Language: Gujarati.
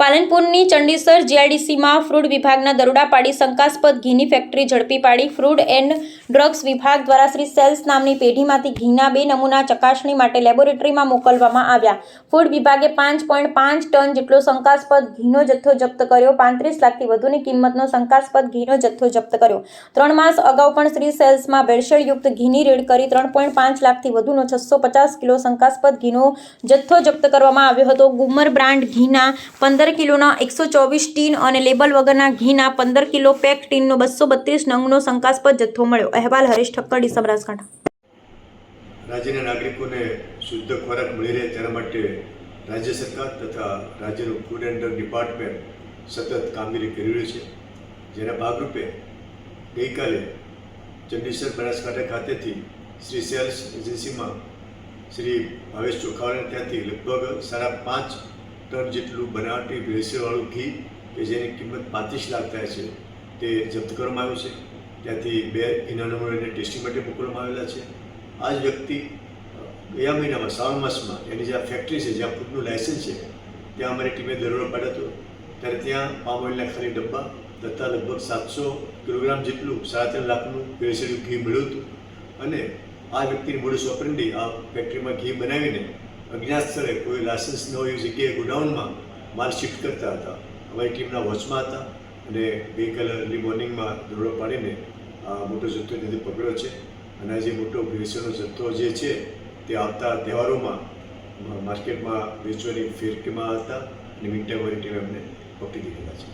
પાલનપુરની ચંડીસર જીઆઈડીસીમાં ફ્રૂડ વિભાગના દરોડા પાડી શંકાસ્પદ ઘીની ફેક્ટરી ઝડપી પાડી. ફ્રૂડ એન્ડ ડ્રગ્સ વિભાગ દ્વારા શ્રી સેલ્સ નામની પેઢીમાંથી ઘીના બે નમૂના ચકાસણી માટે લેબોરેટરીમાં મોકલવામાં આવ્યા. ફૂડ વિભાગે પાંચ પોઈન્ટ પાંચ ટન જેટલો શંકાસ્પદ ઘીનો જથ્થો જપ્ત કર્યો. પાંત્રીસ લાખથી વધુની કિંમતનો શંકાસ્પદ ઘીનો જથ્થો જપ્ત કર્યો. ત્રણ માસ અગાઉ પણ શ્રી સેલ્સમાં ભેળસેળયુક્ત ઘીની રેડ કરી ત્રણ પોઈન્ટ પાંચ લાખથી વધુનો છસો પચાસ કિલો શંકાસ્પદ ઘીનો જથ્થો જપ્ત કરવામાં આવ્યો હતો. ગુમર બ્રાન્ડ ઘીના પંદર કિલોના એકસો ચોવીસ ટીન અને લેબલ વગરના ઘીના પંદર કિલો પેક ટીનનો બસો બત્રીસ નંગનો શંકાસ્પદ જથ્થો મળ્યો. અહેવાલ હરીશ ઠક્કર ડી બનાસકાંઠા. રાજ્યના નાગરિકોને શુદ્ધ ખોરાક મળી રહે તેના માટે રાજ્ય સરકાર તથા રાજ્યનું ફૂડ એન્ડ ડિપાર્ટમેન્ટ સતત કામગીરી કરી રહ્યું છે. જેના ભાગરૂપે ગઈકાલે ચંડીસર બનાસકાંઠા ખાતેથી શ્રી સેલ્સ એજન્સીમાં શ્રી ભાવેશ ચોખાવાને ત્યાંથી લગભગ સાડા પાંચ ટન જેટલું બનાવટી ભેળસેળવાળું ઘી કે જેની કિંમત પાંત્રીસ લાખ થાય છે, તે જપ્ત કરવામાં આવ્યું છે. ત્યાંથી બે ઘીના નંબરોને ટેસ્ટિંગ માટે મોકલવામાં આવેલા છે. આ જ વ્યક્તિ ગયા મહિનામાં, શ્રાવણ માસમાં, એની જે આ ફેક્ટરી છે જ્યાં ફૂડનું લાયસન્સ છે, ત્યાં અમારી ટીમે દરોડો પાડ્યો હતો. ત્યારે ત્યાં પામ ઓઇલના ખાલી ડબ્બા, તથા લગભગ સાતસો કિલોગ્રામ જેટલું સાડા ત્રણ લાખનું ભેળસેળ્યું ઘી મળ્યું હતું. અને આ વ્યક્તિની મોડું ઓપરેન્ડી આ ફેક્ટરીમાં ઘી બનાવીને અજ્ઞાત સ્થળે કોઈ લાયસન્સ ન હોય જગ્યાએ ગોડાઉનમાં માલ શિફ્ટ કરતા હતા. અમારી ટીમના વોચમાં હતા અને ગઈકાલે અર્લી મોર્નિંગમાં દોડો પાડીને મોટો જથ્થો ત્યાંથી પકડ્યો છે. અને આ જે મોટો ભેળસેળનો જથ્થો જે છે, તે આવતા તહેવારોમાં માર્કેટમાં વેચવાની ફિરકીમાં હતા અને અમારી ટીમે એમને પકડી દીધેલા છે.